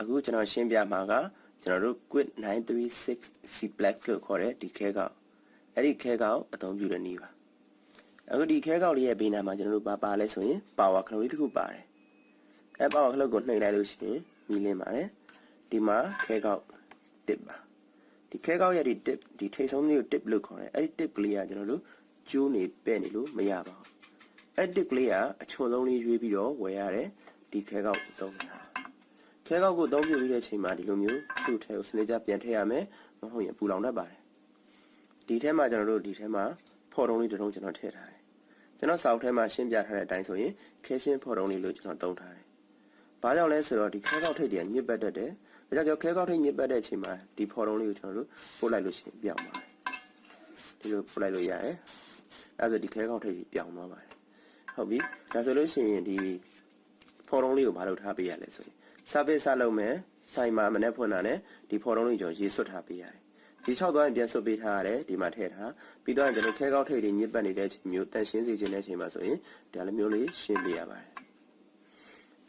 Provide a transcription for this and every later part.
အခုကျွန်တော်ရှင်းပြမှာကကျွန်တော်တို့ quit 936 C black လို့ခေါ်တဲ့ဒီခဲကောက်အဲ့ဒီခဲကောက်အသုံးပြုတဲ့နည်းပါအခုဒီခဲကောက်လေးရဲ့ဘေးနားမှာကျွန်တော်တို့ပါပါလဲဆိုရင် power clock လေးတစ်ခုပါတယ်အဲ power clock ကိုနှိပ်လိုက်လို့ရှိရင်မီးလင်းပါတယ်ဒီမှာခဲကောက် tip ပါဒီခဲကောက်ရဲ့ဒီ tip ဒီထိတ်ဆုံးလေးကို tip လို့ခေါ်တယ်အဲ့ဒီ tip ကလေးကကျွန်တော်တို့ကျိုးနေပဲ့နေလို့မရပါဘူးအဲ့ tip ကလေးကအချွန်လုံးလေးရွေးပြီးတော့ဝယ်ရတယ်ဒီခဲကောက်ကိုသုံးရတာ ခဲကောက်ကိုသုံးပြပြီးတဲ့အချိန်မှာဒီလိုမျိုးသူ့ထဲကိုစနစ်ကြပြန်ထည့်ရမယ်မဟုတ်ရင်ပူလောင်တတ်ပါတယ်ဒီထဲမှာကျွန်တော်တို့ဒီထဲမှာဖော်တုံးလေးတစ်ထုံးကျွန်တော်ထည့်ထားတယ်ကျွန်တော်စာအုပ်ထဲမှာရှင်းပြထားတဲ့အတိုင်းဆိုရင်ခဲရှင်းဖော်တုံးလေးလို့ကျွန်တော်သုံးထားတယ်ဘာကြောင့်လဲဆိုတော့ဒီခဲကောက်ထိပ်တွေကညစ်ပတ်တတ်တယ်ဒါကြောင့်ကျွန်တော်ခဲကောက်ထိပ်ညစ်ပတ်တဲ့အချိန်မှာဒီဖော်တုံးလေးကိုကျွန်တော်တို့ပို့လိုက်လို့ရှိရင်ပြောင်းပါတယ်ဒီလိုပို့လိုက်လို့ရတယ်အဲဆိုဒီခဲကောက်ထိပ်ကြီးပြောင်းသွားပါတယ်ဟုတ်ပြီဒါဆိုလို့ရှိရင်ဒီဖော်တုံးလေးကိုဘာလုပ်ထားပေးရလဲဆိုရင် service ဆက်လုပ်မယ်ဆိုင်မှာမနေ့ဖွင့်တာနဲ့ဒီဖော်တုံးလေးကျွန်တော်ရေးဆွတ်ထားပေးရတယ်ဒီ6သွားရင်ပြန်ဆွတ်ပေးထားရတယ်ဒီမှာထည့်ထားပြီးတော့ကျွန်တော်ခဲကောက်ထိပ်တွေညစ်ပတ်နေတဲ့အချိန်မျိုးတန်ရှင်းစေခြင်းတဲ့အချိန်မှာဆိုရင်ဒါလည်းမျိုးလေးရှင်းပေးရပါတယ်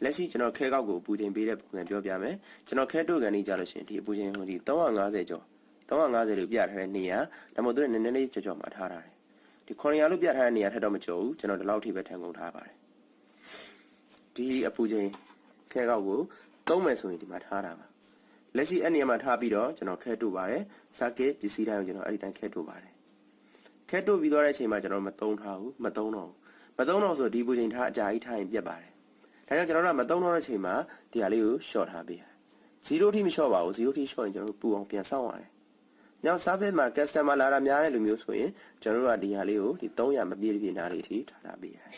လက်ရှိကျွန်တော်ခဲကောက်ကိုပူချိန်ပေးတဲ့ပုံစံပြောပြမယ်ကျွန်တော်ခဲတို့ကန်နေကြလို့ရှိရင်ဒီအပူချိန်ဟိုဒီ350ကျော်350လို့ပြထားတဲ့နေရာဒါမှမဟုတ်သူကနည်းနည်းလေးကြော်ကြော်မှာထားထားတယ်ဒီ900လို့ပြထားတဲ့နေရာထက်တော့မကျော်ဘူးကျွန်တော်ဒီလောက်ထိပဲထန်ကုန်ထားပါတယ်ဒီအပူချိန်ခဲကောက်ကို သုံးမယ်ဆိုရင်ဒီမှာထားတာပါလက်ရှိအဲ့နေရာမှာထားပြီးတော့ကျွန်တော်ခဲတို့ပါတယ်စကစ်ပစ္စည်းတိုင်းကိုကျွန်တော်အဲ့ဒီတိုင်းခဲတို့ပါတယ်ခဲတို့ပြီးသွားတဲ့အချိန်မှာကျွန်တော်မသုံးထားဘူးမသုံးတော့ဘူးမသုံးတော့ဆိုဒီပူချိန်ထားအကြာကြီးထားရင်ပြတ်ပါတယ်ဒါကြောင့်ကျွန်တော်တို့ကမသုံးတော့တဲ့အချိန်မှာဒီဟာလေးကို short ထားပေးရတယ်0ထိမ short ပါဘူး0ထိ short ရင်ကျွန်တော်တို့ပူအောင်ပြန်စောင့်ရတယ်ညောင် service မှာ customer လာတာများတဲ့လူမျိုးဆိုရင်ကျွန်တော်တို့ကဒီဟာလေးကိုဒီ300မပြည့်ပြည့်နားလေးထိထားထားပေးရတယ်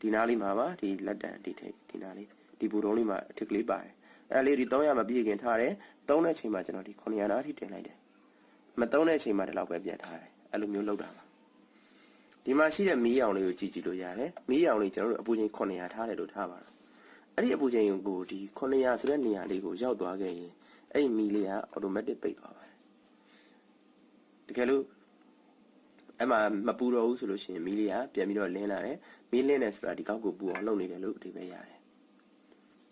ဒီနားလေးမှာပါဒီလက်တံဒီထိပ်ဒီနားလေး ဒီဘူတုံးလေးမှာအထစ်ကလေးပါတယ်အဲလေးဒီ300မပြည့်ခင်ထားတယ်သုံးတဲ့အချိန်မှာကျွန်တော်ဒီ900နားထိတင်လိုက်တယ်မသုံးတဲ့အချိန်မှာဒီလောက်ပဲပြန်ထားတယ်အဲ့လိုမျိုးလုပ်တာပါဒီမှာရှိတဲ့မီးရောင်လေးကိုကြည့်ကြည့်လို့ရတယ်မီးရောင်လေးကျွန်တော်တို့အပူချိန်900ထားတယ်လို့ထားပါတော့အဲ့ဒီအပူချိန်ကိုဒီ900ဆိုတဲ့နေရာလေးကိုရောက်သွားခဲ့ရင်အဲ့ဒီမီးလေးက automatic ပိတ်သွားပါတယ်တကယ်လို့အဲ့မှာမပူတော့ဘူးဆိုလို့ရှိရင်မီးလေးကပြန်ပြီးတော့လင်းလာတယ်မီးလင်းတယ်ဆိုတာဒီကောက်ကိုပူအောင်လုပ်နေတယ်လို့အဓိပ္ပာယ်ရတယ်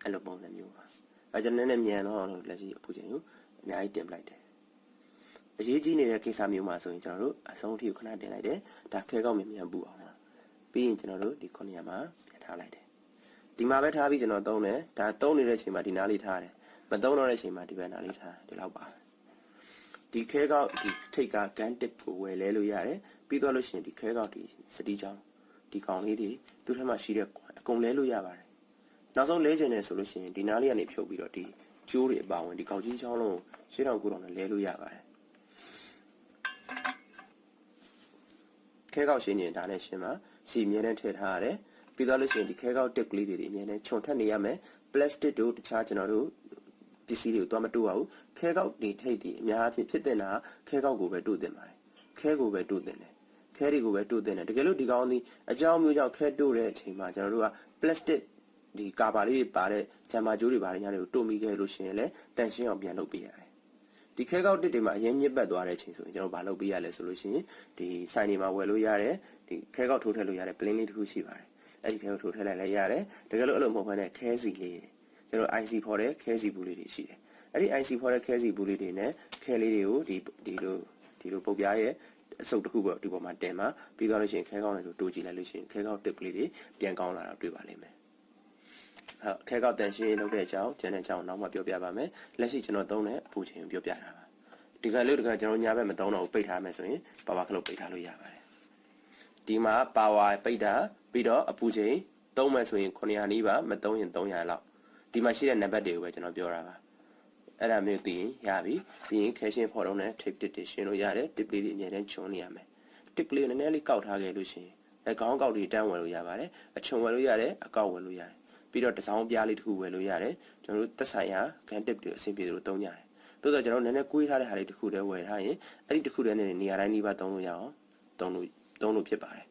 အဲ့လိုပုံစံမျိုးပါအဲကျွန်တော်နည်းနည်းမြန်တော့လက်ရှိအပူချိန်ကိုအများကြီးတင်ပလိုက်တယ်အရေးကြီးနေတဲ့ကိစ္စမျိုးမှာဆိုရင်ကျွန်တော်တို့အဆုံးအထိကိုခဏတင်လိုက်တယ်ဒါခဲကောက်မြန်မြန်ပူအောင်ပါပြီးရင်ကျွန်တော်တို့ဒီ900မှာပြန်ထားလိုက်တယ်ဒီမှာပဲထားပြီးကျွန်တော်သုံးတယ်ဒါသုံးနေတဲ့အချိန်မှာဒီနားလေးထားတယ်မသုံးတော့တဲ့အချိန်မှာဒီဘက်နားလေးထားဒီလောက်ပါဒီခဲကောက်ဒီထိတ်ကဂန်တစ်ကိုဝယ်လဲလို့ရတယ်ပြီးတော့လို့ရှိရင်ဒီခဲကောက်ဒီစတီးချောင်းဒီကောင်လေးတွေသူ့ထဲမှာရှိတဲ့အကုန်လဲလို့ရပါတယ် နောက်ဆုံးလဲကျင်တယ်ဆိုလို့ရှိရင်ဒီနားလေးကနေဖြုတ်ပြီးတော့ဒီကျိုးတွေအပါဝင်ဒီကောက်ကြီးချောင်းလုံးရှင်းတောင်ကူတောင်နဲ့လဲလို့ရပါတယ်ခဲကောက်ရှင်းရင်ဒါနဲ့ရှင်းမှာစီအမြဲတမ်းထည့်ထားရတယ်ပြီးတော့လို့ရှိရင်ဒီခဲကောက်တစ်ကလေးတွေဒီအမြဲတမ်းခြုံထက်နေရမယ်ပလတ်စတစ်တို့တခြားကျွန်တော်တို့ပစ္စည်းတွေကိုတော့မတိုးပါဘူးခဲကောက်တွေထိတ်တွေအများအပြားဖြစ်တဲ့နာခဲကောက်ကိုပဲတိုးတင်ပါတယ်ခဲကိုပဲတိုးတင်တယ်ခဲတွေကိုပဲတိုးတင်တယ်တကယ်လို့ဒီကောင်းသည်အကြောင်းမျိုးကြောင့်ခဲတိုးတဲ့အချိန်မှာကျွန်တော်တို့ကပလတ်စတစ် ဒီကာဘာလေးတွေပါတဲ့ဂျမ်မာကျိုးတွေပါတဲ့ညတွေကိုတိုးမိခဲ့လို့ရှိရင်လည်းတန်ရှင်းအောင်ပြန်လုပ်ပေးရတယ်ဒီခဲကောက်တစ်တွေမှာအရင်ညစ်ပတ်သွားတဲ့အချိန်ဆိုရင်ကျွန်တော်ဘာလုပ်ပေးရလဲဆိုလို့ရှိရင်ဒီဆိုင်တွေမှာဝယ်လို့ရတယ်ဒီခဲကောက်ထိုးထည့်လို့ရတယ်ပလင်းလေးတစ်ခုရှိပါတယ်အဲ့ဒီခဲကိုထိုးထည့်လိုက်လည်းရတယ်တကယ်လို့အဲ့လိုမဟုတ်ဘဲနဲ့ခဲစီလေးကျွန်တော် IC ဖော်တဲ့ခဲစီဘူးလေးတွေရှိတယ်အဲ့ဒီ IC ဖော်တဲ့ခဲစီဘူးလေးတွေနဲ့ခဲလေးတွေကိုဒီဒီလိုဒီလိုပုတ်ပြားရဲ့အစုပ်တစ်ခုပေါ့ဒီပေါ်မှာတင်မှာပြီးသွားလို့ရှိရင်ခဲကောင်းလေးကိုတိုးကြည့်လိုက်လို့ရှိရင်ခဲကောင်းတစ်ကလေးတွေပြန်ကောင်းလာတာတွေ့ပါလိမ့်မယ် ဟုတ်ခဲကောက်တန်ရှင်းလုပ်တဲ့အကြောင်းကျန်တဲ့အကြောင်းနောက်မှပြောပြပါမယ်လက်ရှိကျွန်တော်သုံးတဲ့အပူချိန်ကိုပြောပြတာပါဒီကလေးတကကျွန်တော်ညာဘက်မသုံးတော့ဘူးပိတ်ထားမယ်ဆိုရင်ပါဝါခလုတ်ပိတ်ထားလို့ရပါတယ်ဒီမှာပါဝါပိတ်တာပြီးတော့အပူချိန်သုံးမယ်ဆိုရင်900နီးပါမသုံးရင်300လောက်ဒီမှာရှိတဲ့နံပါတ်တွေကိုပဲကျွန်တော်ပြောတာပါအဲ့ဒါမျိုးသိရင်ရပြီပြီးရင်ခဲရှင်းဖော်တော့နဲ့ tip tip တွေရှင်းလို့ရတယ် tip လေးတွေအများနဲ့ချွန်နေရမယ် tip လေးနည်းနည်းလေးကောက်ထားခဲ့လို့ရှိရင်အဲခေါင်းကောက်လေးတန်းဝယ်လို့ရပါတယ်အချွန်ဝယ်လို့ရတယ်အကောက်ဝယ်လို့ရတယ် ပြီးတော့တစောင်းပြားလေးတစ်ခုဝယ်လို့ရတယ်ကျွန်တော်တို့သက်ဆိုင်ရာဂန် tip တွေအဆင်ပြေလို့သုံးကြတယ်တိုးတော့ကျွန်တော်နည်းနည်းကွေးထားတဲ့ဟာလေးတစ်ခုတည်းဝယ်ထားရင်အဲ့ဒီတစ်ခုတည်းနဲ့နေရာတိုင်းနှီးပါသုံးလို့ရအောင်သုံးလို့သုံးလို့ဖြစ်ပါတယ်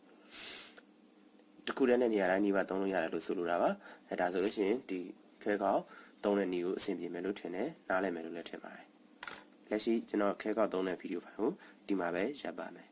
တစ်ခုတည်းနဲ့နေရာတိုင်းနှီးပါသုံးလို့ရတယ်လို့ဆိုလိုတာပါအဲဒါဆိုလို့ရှိရင်ဒီခဲကောက်သုံးတဲ့နေကိုအဆင်ပြေမယ်လို့ထင်တယ်နားလည်မယ်လို့လည်းထင်ပါတယ်လက်ရှိကျွန်တော်ခဲကောက်သုံးတဲ့ဗီဒီယိုဖိုင်ကိုဒီမှာပဲရပ်ပါမယ်